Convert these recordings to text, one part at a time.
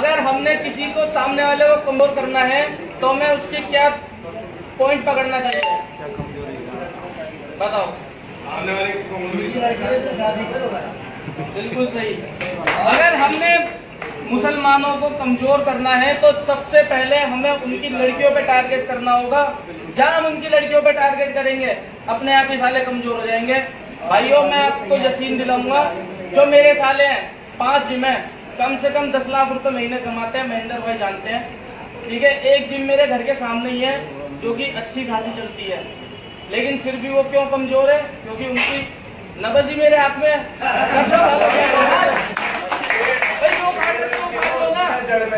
अगर हमने किसी को सामने वाले को कमज़ोर करना है तो हमें उसकी क्या पॉइंट पकड़ना चाहिए? बताओ। आने वाले बिल्कुल सही। अगर हमने मुसलमानों को कमज़ोर करना है तो सबसे पहले हमें उनकी लड़कियों पे टारगेट करना होगा। जब हम उनकी लड़कियों पे टारगेट करेंगे, अपने आप ही साले कमज़ोर हो जाएँगे। भाइयों, मैं आपको यकीन दिलाऊँगा, जो मेरे साले हैं, पाँच जिम कम से कम दस लाख रुपए महीने कमाते हैं महेंद्र भाई जानते हैं। ठीक है एक जिम मेरे घर के सामने ही है जो कि अच्छी खासी चलती है। लेकिन फिर भी वो क्यों कमज़ोर है? क्योंकि उनकी नबज ही मेरे हाथ में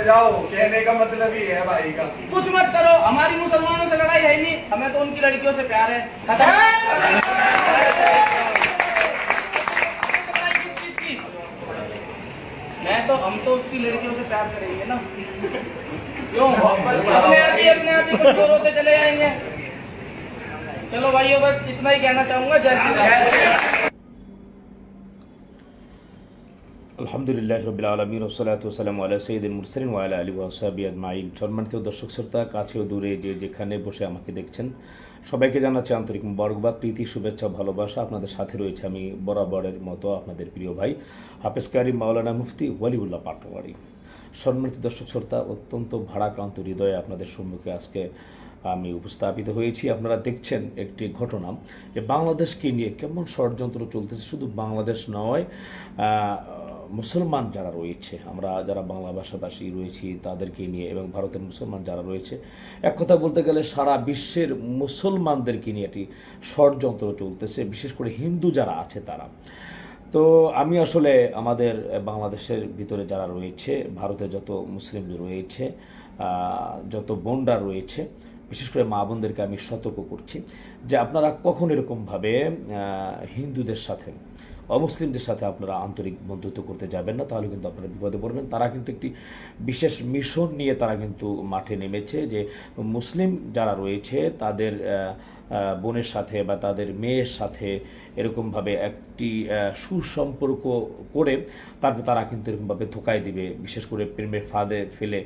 जाओ कहने का मतलब ही है भाई का। कुछ मत करो हमारी मुसलमानों से लड़ाई है ही नहीं। हमें तो उनकी लड़कियों से प्यार है खत्म लड़ाई किस चीज़ की? मैं तो हम तो उसकी लड़कियों से प्यार करेंगे ना क्यों अपने आप ही अपने आप ही कमजोर होते चले जाएंगे चलो भाइयों बस इतना ही कहना चाहूंगा जय श्री राम আলহামদুলিল্লাহ রবিল আলমিন ওসালাতাম আল্লাহ সঈদুল মুরসলিন ওয়ালা আলী ওয়াসাবি আজমাইন সম্মানিত দর্শক শ্রোতা কাছে ও দূরে যে যেখানে বসে আমাকে দেখছেন সবাইকে জানাচ্ছি আন্তরিক বরকবাদ প্রীতি, শুভেচ্ছা, ভালোবাসা। আপনাদের সাথে রয়েছে আমি বরাবরের মতো আপনাদের প্রিয় ভাই হাফেজ কারিম, মাওলানা মুফতি ওয়ালিউল্লাহ পাটোয়ারি। সম্মানিত দর্শক শ্রোতা, অত্যন্ত ভাড়াক্রান্ত হৃদয়ে আপনাদের সম্মুখে আজকে আমি উপস্থাপিত হয়েছি। আপনারা দেখছেন একটি ঘটনা যে বাংলাদেশকে নিয়ে কেমন ষড়যন্ত্র চলতেছে, শুধু বাংলাদেশ নয় মুসলমান যারা রয়েছে, আমরা যারা বাংলা ভাষাভাষী রয়েছি তাদেরকে নিয়ে এবং ভারতের মুসলমান যারা রয়েছে, এক কথা বলতে গেলে সারা বিশ্বের মুসলমানদেরকে নিয়ে একটি ষড়যন্ত্র চলতেছে, বিশেষ করে হিন্দু যারা আছে তারা। তো আমি আসলে আমাদের বাংলাদেশের ভিতরে যারা রয়েছে ভারতে যত মুসলিম রয়েছে যত বোনরা রয়েছে, বিশেষ করে মা বোনদেরকে আমি সতর্ক করছি যে আপনারা কখন এরকমভাবে হিন্দুদের সাথে অমুসলিমদের সাথে আপনারা আন্তরিক বন্ধুত্ব করতে যাবেন না, তাহলে কিন্তু আপনারা বিপদে পড়বেন। তারা কিন্তু একটি বিশেষ মিশন নিয়ে তারা কিন্তু মাঠে নেমেছে যে মুসলিম যারা রয়েছে, তাদের বোনের সাথে বা তাদের মেয়ের সাথে এরকমভাবে একটি সুসম্পর্ক করে তারপর তারা কিন্তু এরকমভাবে ধোকায় দিবে। বিশেষ করে প্রেমের ফাঁদে ফেলে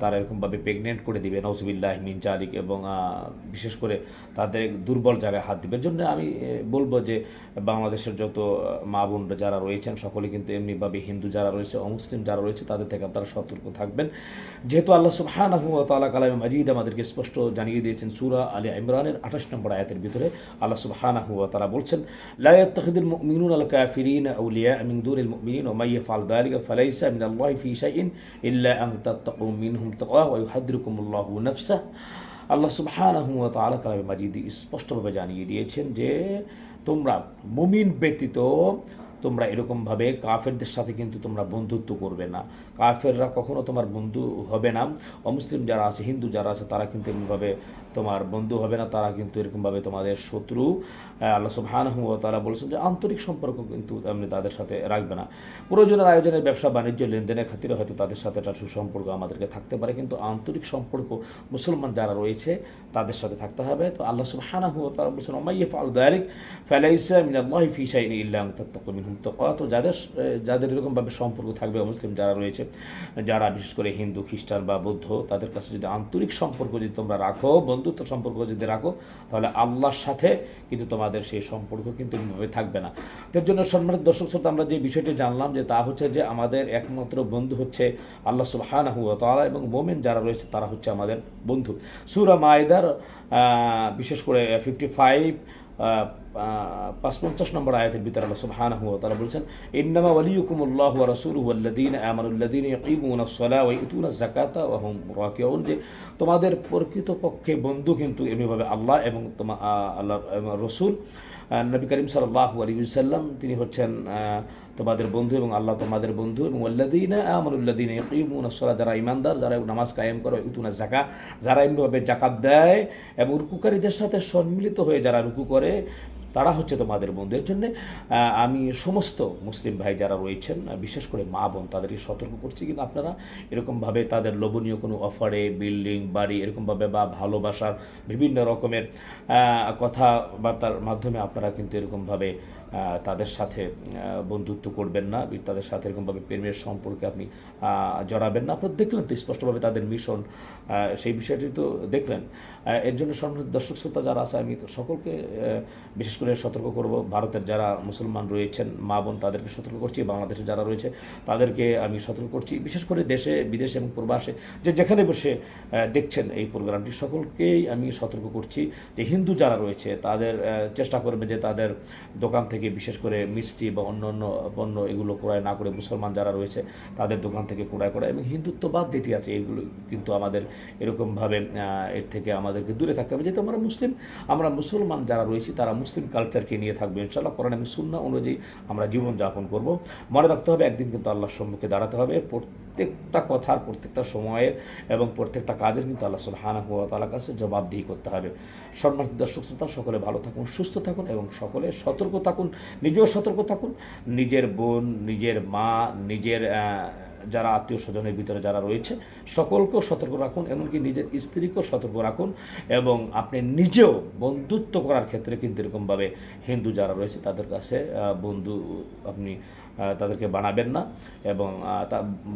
তারা এরকমভাবে প্রেগনেন্ট করে দিবে। নজবিল্লাহ মিন জালিক এবং বিশেষ করে তাদের দুর্বল জায়গায় হাত দিবে। জন্য আমি বলব যে বাংলাদেশের যত মা বোনরা যারা রয়েছেন, সকলে কিন্তু এমনিভাবে হিন্দু যারা রয়েছে অমুসলিম যারা রয়েছে, তাদের থেকে আপনারা সতর্ক থাকবেন। যেহেতু আল্লাহ সুবহানাহু ওয়া তাআলা কালামে মাজিদ আমাদেরকে স্পষ্ট জানিয়ে দিয়েছেন সূরা আলী ইমরানের 28 নম্বর আয়াতের ভিতরে আল্লাহ সুবহানা হুয়া তারা বলছেন, লা ইয়াত্তাখিদুল মুমিনুনা আল কাফিরিন আউলিয়া মিন দুরিল মুমিনিন ওয়া মাই ইয়াফআল যালিকা ফালাইসা মিনাল্লাহি ফি শাইইন ইল্লা আন তাত্তাকু মিনহুম তাকওয়া ওয়া ইউহাদ্দিরুকুমুল্লাহু নাফসাহ আল্লাহ সুবহানাহু ওয়া তাআলা কালামে মাজিদ স্পষ্টভাবে জানিয়ে দিয়েছেন যে, তোমরা মুমিন ব্যতীত তোমরা এরকমভাবে কাফেরদের সাথে কিন্তু তোমরা বন্ধুত্ব করবে না। কাফেররা কখনো তোমার বন্ধু হবে না। অমুসলিম যারা আছে, হিন্দু যারা আছে, তারা কিন্তু এমনিভাবে তোমার বন্ধু হবে না। তারা কিন্তু এরকমভাবে তোমাদের শত্রু। আল্লাহ সুবহানাহু ওয়া তাআলা বলেছেন যে আন্তরিক সম্পর্ক কিন্তু এমনি তাদের সাথে রাখবে না। প্রয়োজনের আয়োজনের ব্যবসা, বাণিজ্য, লেনদেনের খাতিরে হয়তো তাদের সাথে একটা সুসম্পর্ক আমাদেরকে থাকতে পারে, কিন্তু আন্তরিক সম্পর্ক মুসলমান যারা রয়েছে, তাদের সাথে থাকতে হবে। তো আল্লাহ সুবহানাহু ওয়া তাআলা বলেছেন ওমাইয়া ফাল দালিক ফালাইসা মিনাল্লাহি ফি শাইইন ইল্লা তাকওয়া তো যাদের যাদের এরকমভাবে সম্পর্ক থাকবে মুসলিম যারা রয়েছে যারা বিশেষ করে হিন্দু খ্রিস্টান বা বৌদ্ধ তাদের কাছে যদি আন্তরিক সম্পর্ক যদি তোমরা রাখো বন্ধুত্ব সম্পর্ক যদি রাখো তাহলে আল্লাহর সাথে কিন্তু তোমাদের সেই সম্পর্ক কিন্তু এভাবে থাকবে না। তার জন্য সম্মানিত দর্শক শ্রোতা আমরা যে বিষয়টি জানলাম যে তা হচ্ছে যে আমাদের একমাত্র বন্ধু হচ্ছে আল্লাহ সুবহানাহু ওয়া তাআলা এবং মোমেন যারা রয়েছে তারা হচ্ছে আমাদের বন্ধু। সুরা মাইদার আহ, বিশেষ করে ফিফটি ফাইভ পাঁচপঞ্চাশ নম্বর আয়াতের ভিতরে আল্লাহ সুবহানাহু ওয়া তাআলা বলছেন, ইন্নামা ওয়ালিয়ুকুমুল্লাহু ওয়া রাসূলুহু ওয়াল্লাযীনা আমানুল্লাযীনা ইয়াকিমুনা আস-সালাহ ওয়া ইউতুনা যাকাতা ওয়া হুম রাকিউন. যে তোমাদের প্রকৃতপক্ষে বন্ধু কিন্তু এমনিভাবে আল্লাহ এবং তোমা আল্লাহ রসুল। নবী করিম সাল্লাল্লাহু আলাইহি ওয়াসাল্লাম তিনি হচ্ছেন তোমাদের বন্ধু এবং আল্লাহ তোমাদের বন্ধু এবং আল্লাদিনা আমরুল্লাদিন ইমুনাসলা যারা ইমানদার যারা নামাজ কায়েম করে ইতুনা জাকা যারা এমনিভাবে জাকাত দেয় এবং রুকুকারীদের সাথে সম্মিলিত হয়ে যারা রুকু করে তারা হচ্ছে তোমাদের বন্ধু এর জন্যে আমি সমস্ত মুসলিম ভাই যারা রয়েছেন বিশেষ করে মা বোন, তাদেরকে সতর্ক করছি। কিন্তু আপনারা এরকমভাবে তাদের লোভনীয় কোনো অফারে, বিল্ডিং, বাড়ি, এরকমভাবে বা ভালোবাসার বিভিন্ন রকমের কথাবার্তার মাধ্যমে আপনারা কিন্তু এরকমভাবে তাদের সাথে বন্ধুত্ব করবেন না। তাদের সাথে এরকমভাবে প্রেমের সম্পর্কে আপনি জড়াবেন না। আপনারা দেখলেন তো স্পষ্টভাবে তাদের মিশন সেই বিষয়টি তো দেখলেন। এর জন্য দর্শক, শ্রোতা যারা আছে, আমি সকলকে বিশেষ করে সতর্ক করব। ভারতের যারা মুসলমান রয়েছেন, মা বোন তাদেরকে সতর্ক করছি বাংলাদেশে যারা রয়েছে তাদেরকে আমি সতর্ক করছি। বিশেষ করে দেশে, বিদেশে এবং প্রবাসে যে যেখানে বসে দেখছেন এই প্রোগ্রামটি, সকলকেই আমি সতর্ক করছি যে হিন্দু যারা রয়েছে, তাদের চেষ্টা করবে যে তাদের দোকান থেকে বিশেষ করে মিষ্টি বা অন্য অন্য পণ্য এগুলো ক্রয় না করে মুসলমান যারা রয়েছে, তাদের দোকান থেকে ক্রয় করা এবং হিন্দুত্ববাদ যেটি আছে, এগুলো কিন্তু আমাদের এরকমভাবে এর থেকে আমাদেরকে দূরে থাকতে হবে। যেহেতু আমরা মুসলিম, আমরা মুসলমান যারা রয়েছি, তারা মুসলিম কালচারকে নিয়ে থাকবে ইনশাল্লাহ কোরআন এবং সুন্না অনুযায়ী আমরা জীবনযাপন করব। মনে রাখতে হবে, একদিন কিন্তু আল্লাহর সম্মুখে দাঁড়াতে হবে। প্রত্যেকটা কথার প্রত্যেকটা সময়ের এবং প্রত্যেকটা কাজের কিন্তু আল্লাহ সুলহানা হুয়া তালার কাছে জবাবদিহি করতে হবে। সম্মানিত দর্শক শ্রোতা, সকলে ভালো থাকুন, সুস্থ থাকুন এবং সকলে সতর্ক থাকুন, নিজেও সতর্ক থাকুন। নিজের বোন, নিজের মা, নিজের যারা আত্মীয় স্বজনের ভিতরে যারা রয়েছে, সকলকেও সতর্ক রাখুন, এমনকি নিজের স্ত্রীকেও সতর্ক রাখুন এবং আপনি নিজেও বন্ধুত্ব করার ক্ষেত্রে কিন্তু এরকমভাবে হিন্দু যারা রয়েছে, তাদের কাছে বন্ধু, আপনি তাদেরকে বানাবেন না। এবং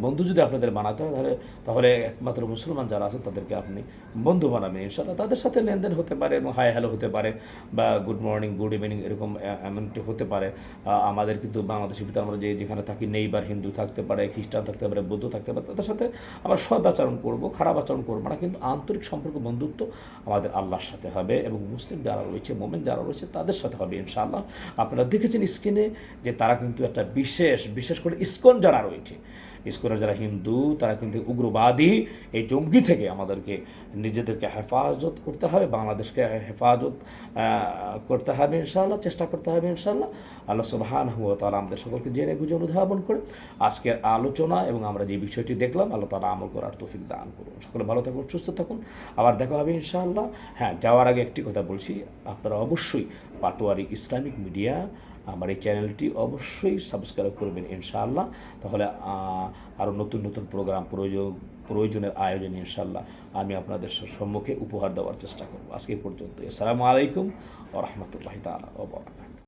বন্ধু যদি আপনাদের বানাতে হয়, তাহলে তাহলে একমাত্র মুসলমান যারা আছে তাদেরকে আপনি বন্ধু বানাবেন। ইনশাল্লাহ তাদের সাথে লেনদেন হতে পারে এবং হাই হ্যালো হতে পারে বা গুড মর্নিং, গুড ইভিনিং এরকম এমনটি হতে পারে। আমাদের কিন্তু বাংলাদেশের ভিতরে আমরা যে, যেখানে থাকি, নেইবার, হিন্দু থাকতে পারে, খ্রিস্টান থাকতে পারে, বৌদ্ধ থাকতে পারে, তাদের সাথে আমরা সদ আচরণ করব, খারাপ আচরণ করব না। কিন্তু আন্তরিক সম্পর্ক, বন্ধুত্ব আমাদের আল্লাহর সাথে হবে এবং মুসলিম যারা রয়েছে, মোমেন যারা রয়েছে, তাদের সাথে হবে ইনশাআল্লাহ। আপনারা দেখেছেন স্ক্রিনে যে তারা কিন্তু একটা বিশেষ বিশেষ করে ইস্কন যারা রয়েছে, ইস্কনের যারা হিন্দু, তারা কিন্তু উগ্রবাদী, এই জঙ্গি থেকে আমাদেরকে নিজেদেরকে হেফাজত করতে হবে, বাংলাদেশকে হেফাজত করতে হবে ইনশাআল্লাহ, চেষ্টা করতে হবে ইনশাআল্লাহ। আল্লাহ সুবহান হুয়া তালা আমাদের সকলকে জেনে বুঝে অনুধাবন করে। আজকের আলোচনা এবং আমরা যে বিষয়টি দেখলাম, আল্লাহ তালা আমল করার তৌফিক দান করুন। সকলে ভালো থাকুন, সুস্থ থাকুন। আবার দেখা হবে ইনশাআল্লাহ। হ্যাঁ যাওয়ার আগে একটি কথা বলছি, আপনারা অবশ্যই পাটোয়ারি ইসলামিক মিডিয়া আমার এই চ্যানেলটি অবশ্যই সাবস্ক্রাইব করবেন ইনশাআল্লাহ। তাহলে আরও নতুন নতুন প্রোগ্রাম প্রয়োজন, প্রয়োজনের আয়োজন ইনশাআল্লাহ আমি আপনাদের সম্মুখে উপহার দেওয়ার চেষ্টা করব। আজকে পর্যন্ত আসসালামু আলাইকুম ও রহমতুল্লাহ তালা